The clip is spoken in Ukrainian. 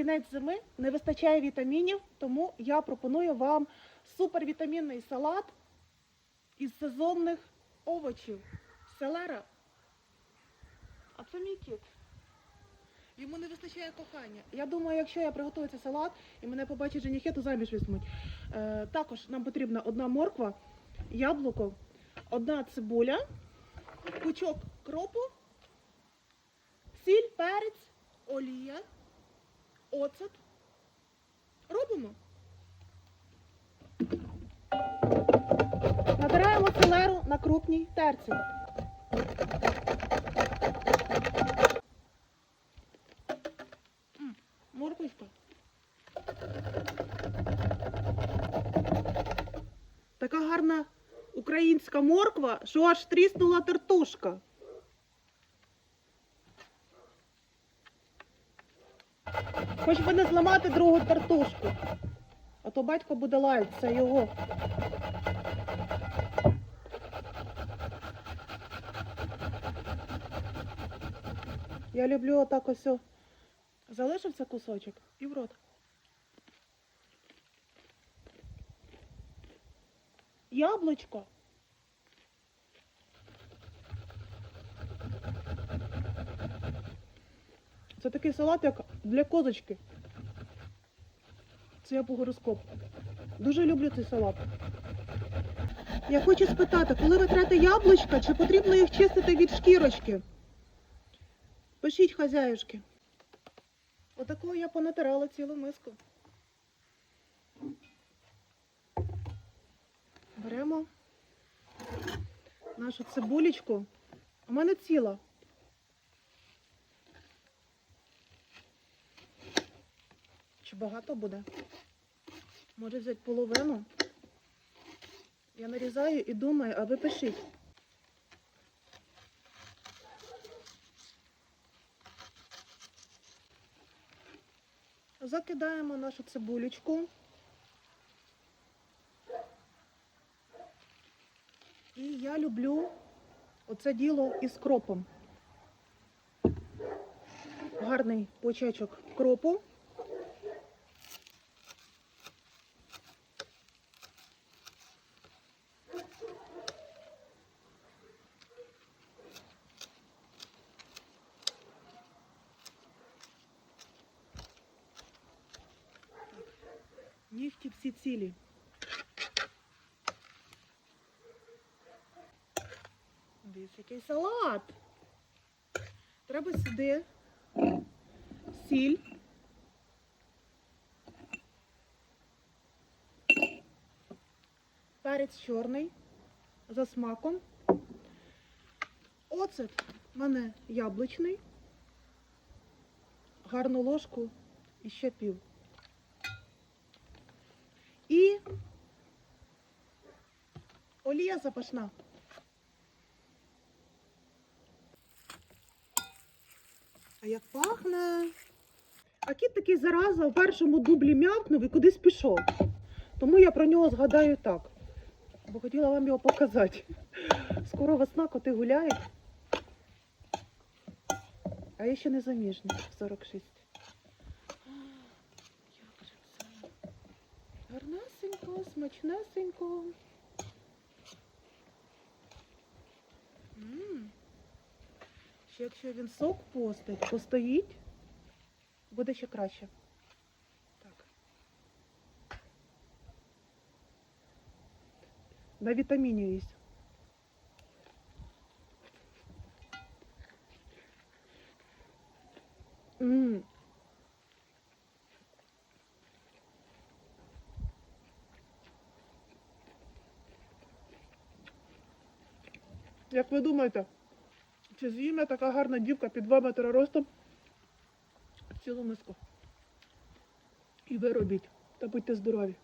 кінець зими, не вистачає вітамінів, тому я пропоную вам супервітамінний салат із сезонних овочів. Селера. А це мій кіт. Йому не вистачає кохання. Я думаю, якщо я приготую цей салат і мене побачить женихи, то заміж візьмуть. Е, також нам потрібна одна морква, яблуко, одна цибуля, пучок кропу, сіль, перець, олія, оцет. Робимо. Натираємо селеру на крупній терці. Морквочка. Така гарна українська морква, що аж тріснула тертушка. Хоч би не зламати другу тертушку. А то батько буде лаять, це його. Я люблю отак ось. Залишився кусочок і в рот. Яблучко. Це такий салат, як для козочки. Це я по гороскопу. Дуже люблю цей салат. Я хочу спитати, коли ви трете яблучка, чи потрібно їх чистити від шкірочки? Пишіть хазяюшки. Отакого я понатирала цілу миску. Беремо нашу цибулечку. У мене ціла. Чи багато буде? Може взяти половину? Я нарізаю і думаю, а ви пишіть. Закидаємо нашу цибулечку. І я люблю оце діло із кропом. Гарний почечок кропу. Нігті всі цілі. Дивись, який салат. Треба сюди сіль. Перець чорний за смаком. Оцет в мене яблучний. Гарну ложку і ще пів. І олія запашна. А як пахне. А кіт такий зараза у першому дублі м'явкнув і кудись пішов. Тому я про нього згадаю так. Бо хотіла вам його показати. Скоро весна, коти гуляють. А я ще не заміжня, 46. Як же це? Гарнесенько, смачнесенько. Ще якщо він сок постить, постоїть, буде ще краще. Так. На вітаміні їсть. Як ви думаєте, чи з'їме така гарна дівка під 2 метри ростом цілу миску? І ви робіть. Та будьте здорові.